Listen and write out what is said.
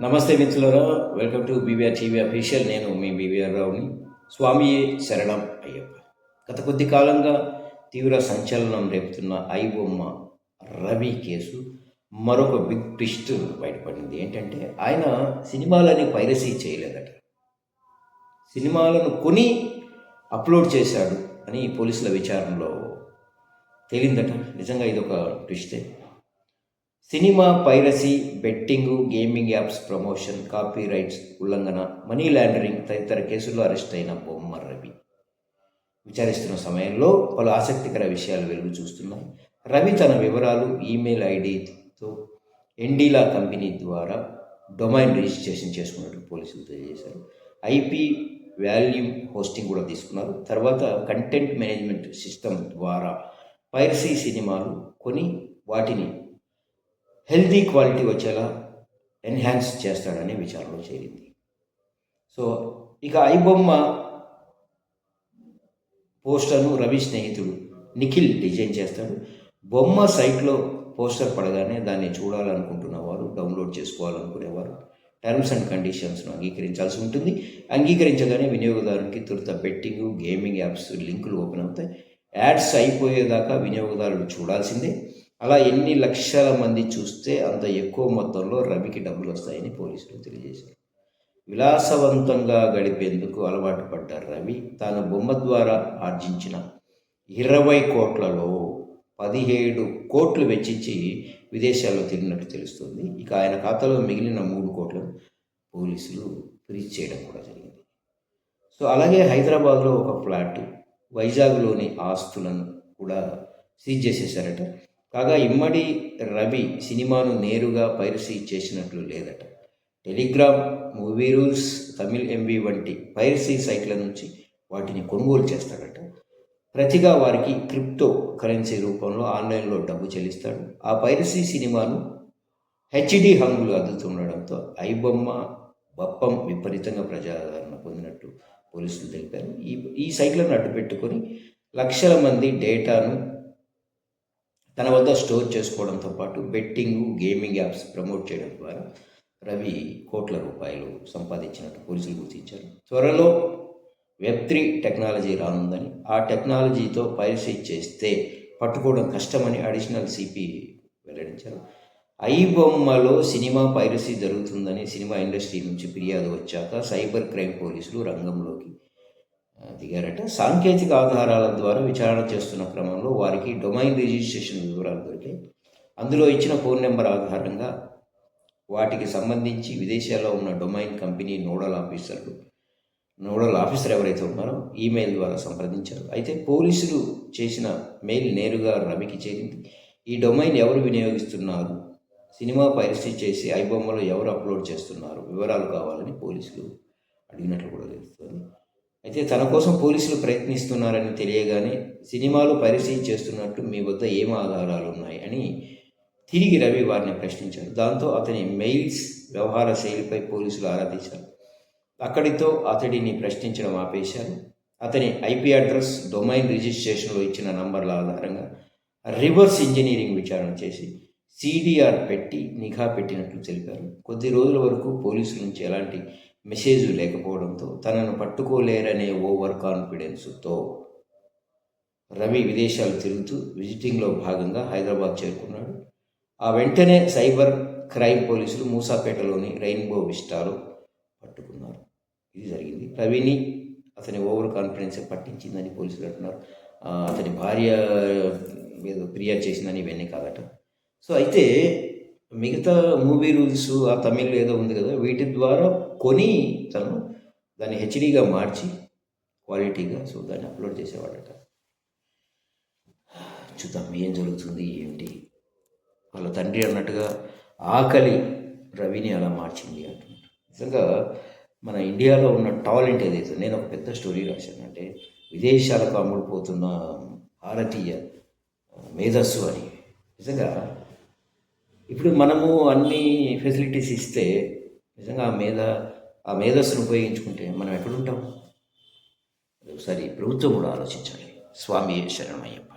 నమస్తే మిత్రులారా welcome to BBR TV official. నేను మీ బీవీఆర్ రావుని స్వామి శరణం అయ్యప్ప. గత కొద్ది కాలంగా తీవ్ర సంచలనం రేపుతున్న ఐబొమ్మ రవి కేసు మరొక బిగ్ ట్విస్ట్ బయటపడింది. ఏంటంటే ఆయన సినిమాలని పైరసీ చేయలేదట. సినిమాలను కొని అప్లోడ్ చేశాడు అని పోలీసుల విచారణలో తేలిందట. నిజంగా ఇది ఒక ట్విస్టే cinema piracy betting gaming apps promotion copyright ఉల్లంఘన మనీ లాండరింగ్ తదితర కేసుల్లో అరెస్ట్ అయిన బొమ్మ రవి. విచారిస్తున్న సమయంలో పలు ఆసక్తికర విషయాలు వెలుగు చూస్తున్నాయి. రవి తన వివరాలు ఈమెయిల్ ఐడితో ఎండీలా కంపెనీ ద్వారా డొమైన్ రిజిస్ట్రేషన్ చేసుకున్నట్టు పోలీసులు తెలియజేశారు. ఐపీ వాల్యూమ్ హోస్టింగ్ కూడా తీసుకున్నారు. తర్వాత కంటెంట్ మేనేజ్మెంట్ సిస్టమ్ ద్వారా పైరసీ సినిమాలు కొని వాటిని హెల్తీ క్వాలిటీ వచ్చేలా ఎన్హాన్స్ చేస్తాడనే విచారణ చేరింది. సో ఇక ఐబొమ్మ పోస్టర్ను రవి స్నేహితుడు నిఖిల్ డిజైన్ చేస్తాడు. బొమ్మ సైట్లో పోస్టర్ పడగానే దాన్ని చూడాలనుకుంటున్న వారు డౌన్లోడ్ చేసుకోవాలనుకునేవారు. టర్మ్స్ అండ్ కండిషన్స్ను అంగీకరించాల్సి ఉంటుంది. అంగీకరించగానే వినియోగదారునికి తురత బెట్టింగ్ గేమింగ్ యాప్స్ లింకులు ఓపెన్ అవుతాయి. యాడ్స్ అయిపోయేదాకా వినియోగదారులు చూడాల్సిందే. అలా ఎన్ని లక్షల మంది చూస్తే అంత ఎక్కువ మొత్తంలో రవికి డబ్బులు వస్తాయని పోలీసులు తెలియజేశారు. విలాసవంతంగా గడిపేందుకు అలవాటు పడ్డ రవి తాను బొమ్మ ద్వారా ఆర్జించిన ఇరవై కోట్లలో పదిహేడు కోట్లు వెచ్చించి విదేశాల్లో తిరిగినట్టు తెలుస్తుంది. ఇక ఆయన ఖాతాలో మిగిలిన మూడు కోట్లను పోలీసులు ఫ్రీజ్ చేయడం కూడా జరిగింది. సో అలాగే హైదరాబాద్లో ఒక ఫ్లాట్ వైజాగ్లోని ఆస్తులను కూడా సీజ్ చేసేశారట. కాగా ఇమ్మడి రవి సినిమాను నేరుగా పైరసీ చేసినట్లు లేదట. Telegram movie rules Tamil MB వంటి పైరసీ సైట్ల నుంచి వాటిని కొనుగోలు చేస్తాడట. ప్రతిగా వారికి క్రిప్టో కరెన్సీ రూపంలో ఆన్లైన్లో డబ్బు చెల్లిస్తాడు. ఆ పైరసీ సినిమాను హెచ్డి హంగులు అద్దుతుండడంతో ఐబొమ్మ బప్పం విపరీతంగా ప్రజాదరణ పొందినట్టు పోలీసులు తెలిపారు. ఈ ఈ సైట్లను అడ్డు పెట్టుకొని లక్షల మంది డేటాను తన వద్ద స్టోర్ చేసుకోవడంతో పాటు బెట్టింగ్ గేమింగ్ యాప్స్ ప్రమోట్ చేయడం ద్వారా రవి కోట్ల రూపాయలు సంపాదించినట్టు పోలీసులు గుర్తించారు. త్వరలో వెబ్ త్రీ టెక్నాలజీ రానుందని ఆ టెక్నాలజీతో పైరసీ చేస్తే పట్టుకోవడం కష్టమని అడిషనల్ సిపి వెల్లడించారు. ఐ బొమ్మలో సినిమా పైరసీ జరుగుతుందని సినిమా ఇండస్ట్రీ నుంచి ఫిర్యాదు వచ్చాక సైబర్ క్రైమ్ పోలీసులు రంగంలోకి దిగారట. సాంకేతిక ఆధారాల ద్వారా విచారణ చేస్తున్న క్రమంలో వారికి డొమైన్ రిజిస్ట్రేషన్ వివరాలు దొరికాయి. అందులో ఇచ్చిన ఫోన్ నెంబర్ ఆధారంగా వాటికి సంబంధించి విదేశాల్లో ఉన్న డొమైన్ కంపెనీ నోడల్ ఆఫీసర్లు నోడల్ ఆఫీసర్ ఎవరైతే ఉన్నారో ఈమెయిల్ ద్వారా సంప్రదించారు. అయితే పోలీసులు చేసిన మెయిల్ నేరుగా రవికి చేరింది. ఈ డొమైన్ ఎవరు వినియోగిస్తున్నారు? సినిమా పైరసీ చేసి ఐబొమ్మలో ఎవరు అప్లోడ్ చేస్తున్నారు? వివరాలు కావాలని పోలీసులు అడిగినట్లు కూడా తెలుస్తుంది. అయితే తన కోసం పోలీసులు ప్రయత్నిస్తున్నారని తెలియగానే సినిమాలు పరిశీలి చేస్తున్నట్టు మీ వద్ద ఏం ఆధారాలు ఉన్నాయి అని తిరిగి రవి వారిని ప్రశ్నించారు దాంతో అతని మెయిల్స్ వ్యవహార శైలిపై పోలీసులు ఆరా తీశారు. అక్కడితో అతడిని ప్రశ్నించడం ఆపేశారు. అతని ఐపీ అడ్రస్ డొమైన్ రిజిస్ట్రేషన్లో ఇచ్చిన నంబర్ల ఆధారంగా రివర్స్ ఇంజనీరింగ్ విచారణ చేసి సిడిఆర్ పెట్టి నిఘా పెట్టినట్లు తెలిపారు. కొద్ది రోజుల వరకు పోలీసుల నుంచి ఎలాంటి మెసేజ్ లేకపోవడంతో తనను పట్టుకోలేరనే ఓవర్ కాన్ఫిడెన్స్తో రవి విదేశాలు తిరుగుతూ విజిటింగ్లో భాగంగా హైదరాబాద్ చేరుకున్నాడు. ఆ వెంటనే సైబర్ క్రైమ్ పోలీసులు మూసాపేటలోని రెయిన్బో విస్టాలో పట్టుకున్నారు. ఇది జరిగింది. రవిని అతని ఓవర్ కాన్ఫిడెన్స్ పట్టించిందని పోలీసులు అంటున్నారు. అతని భార్య ఏదో ఫిర్యాదు చేసిందని ఇవన్నీ కాదట. సో అయితే మిగతా మూవీ రూల్స్ ఆ తమిళ్ ఏదో ఉంది కదా వీటి ద్వారా కొని తను దాన్ని హెచ్డీగా మార్చి క్వాలిటీగా సో దాన్ని అప్లోడ్ చేసేవాడట. చూద్దాం ఏం జరుగుతుంది ఏంటి? వాళ్ళ తండ్రి అన్నట్టుగా ఆకలి రవిని అలా మార్చింది అంటున్నారు నిజంగా మన ఇండియాలో ఉన్న టాలెంట్ ఏదైతే నేను ఒక పెద్ద స్టోరీ రాశాను అంటే విదేశాలకు అమ్ముడుపోతున్న భారతీయ మేధస్సు అని. నిజంగా ఇప్పుడు మనము అన్ని ఫెసిలిటీస్ ఇస్తే నిజంగా ఆ మేధ ఆ మేధస్సును ఉపయోగించుకుంటే మనం ఎక్కడుంటాం? ఒకసారి ప్రభుత్వం కూడా ఆలోచించాలి. స్వామి శరణమయ్యప్ప.